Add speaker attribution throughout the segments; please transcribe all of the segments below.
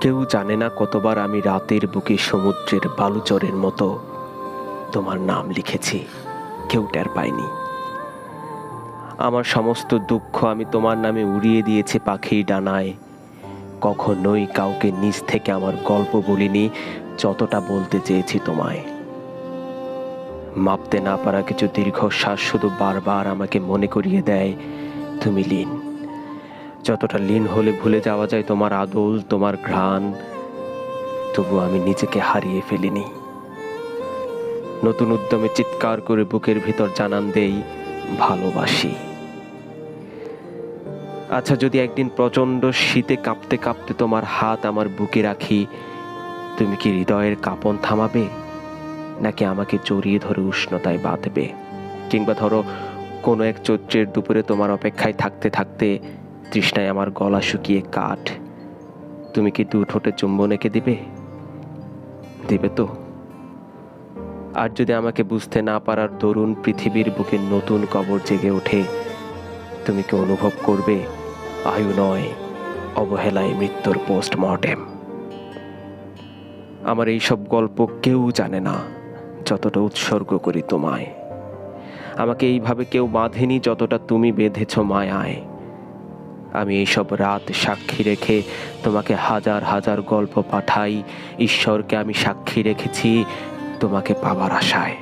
Speaker 1: কেউ জানে না কতবার আমি রাতের বুকে সমুদ্রের বালুচরের মতো তোমার নাম লিখেছি। কেউ টের পায়নি। আমার সমস্ত দুঃখ আমি তোমার নামে উড়িয়ে দিয়েছি পাখির ডানায়। কখনোই কাউকে নিজ থেকে আমার গল্প বলিনি, যতটা বলতে চেয়েছি তোমায়। মাপতে না পারা কিছু দীর্ঘশ্বাস শুধু বারবার আমাকে মনে করিয়ে দেয়, তুমি লীন। যতটা লীন হলে ভুলে যাওয়া যায় তোমার আদল, তোমার ঘ্রাণ, তবু আমি নিজেকে হারিয়ে ফেলিনি। নতুন উদ্যমে চিৎকার করে বুকের ভিতর জানান দেই, ভালোবাসি। আচ্ছা যদি একদিন প্রচণ্ড শীতে কাঁপতে কাঁপতে তোমার হাত আমার বুকে রাখি, তুমি কি হৃদয়ের কাঁপন থামাবে? নাকি আমাকে জড়িয়ে ধরে উষ্ণতায় বাঁধবে? কিংবা ধরো, কোনো এক চৈত্রের দুপুরে তোমার অপেক্ষায় থাকতে থাকতে তৃষ্ণায় আমার গলা শুকিয়ে কাঠ। তুমি কি দু ঠোঁটে চুম্বন এঁকে দিবে? দিবে তো। আর যদি আমাকে বুঝতে না পারার দরুন পৃথিবীর বুকে নতুন কবর জেগে ওঠে, তুমি কি অনুভব করবে, আয়ু নয়, অবহেলায় মৃত্যুর পোস্টমর্টেম? আমার এই সব গল্প কেউ জানে না, যতটা উৎসর্গ করি তোমায়। আমাকে এইভাবে কেউ বাঁধেনি যতটা তুমি বেঁধেছ মায়ায়। আমি এইসব রাত সাক্ষী রেখে তোমাকে হাজার হাজার গল্প পাঠাই। ঈশ্বরকে আমি সাক্ষী রেখেছি তোমাকে পাবার আশায়।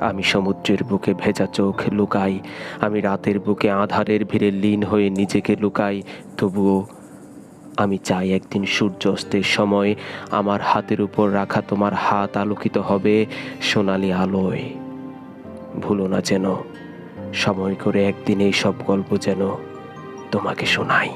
Speaker 1: আমি সমুদ্রের বুকে ভেজা চোখ লুকাই, আমি রাতের বুকে আধারের ভিড়ে লীন হয়ে নিজেকে লুকাই। তবুও আমি চাই একদিন সূর্যাস্তের সময় আমার হাতের উপর রাখা তোমার হাত আলোকিত হবে সোনালি আলোয়। ভুলো না যেন সময় করে একদিন এই সব গল্প যেন তোমাকে শোনাই।